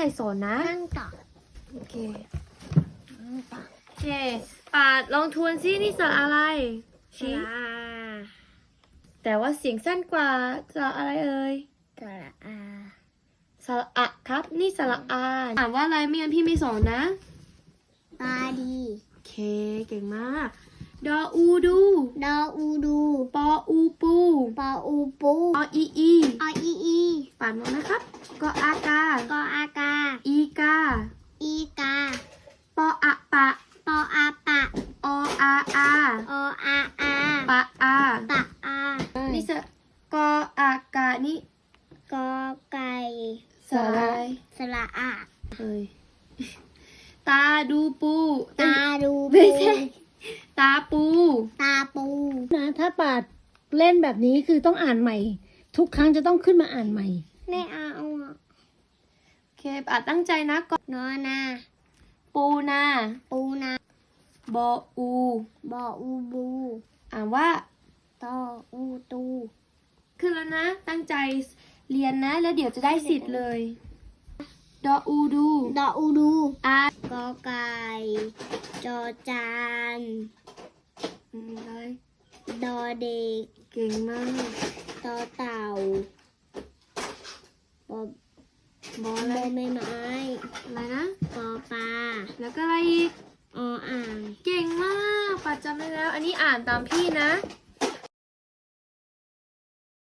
ใหญ่สอนนะนั่งต่อโอเคนั่งต่อโอเคปาดลองทวนซินี่สระอะไรชี้าแต่ว่าเสียงสั้นกว่าสระอะไรเอ่ยสระอาสระอะครับนี่สระอาอ่านว่าอะไรไม่งั้นพี่ไม่สอนนะตาดีโอเคเก่งมากดออูดู ดออูดู ปออูปู ปออูปู ออีอีออีอี ปาดมองนะครับกออากา กออากา อีกา อีกา ปออะปะ ปออาปะ ออาอา ออาอา ปะอา ปะอา นี่สระกออากานี่กอไก่สระอะไรสระอาเอ้ยตาดูปู ตาดูไม่ใช่ตาปู ตาปูนะถ้าปาดเล่นแบบนี้คือต้องอ่านใหม่ ทุกครั้งจะต้องขึ้นมาอ่านใหม่ ไม่เอาอะโอเคอาตั้งใจนะกอนอนาปูนาปูนาบออูบออูบูอ่านว่าตออูตูขึ้นแล้วนะ ตั้งใจเรียนนะ แล้วเดี๋ยวจะได้สิทธิ์เลยดออูดูดออูดูอากอไก่จอจานอืมอะไรดอเด็กเก่งมากตอเต่าบอบ อออะไรใบไม้อะไรนะปอปลาแล้วก็อะไรอีกออ่างเก่งมากปัดจำได้แล้ว อันนี้อ่านตามพี่นะ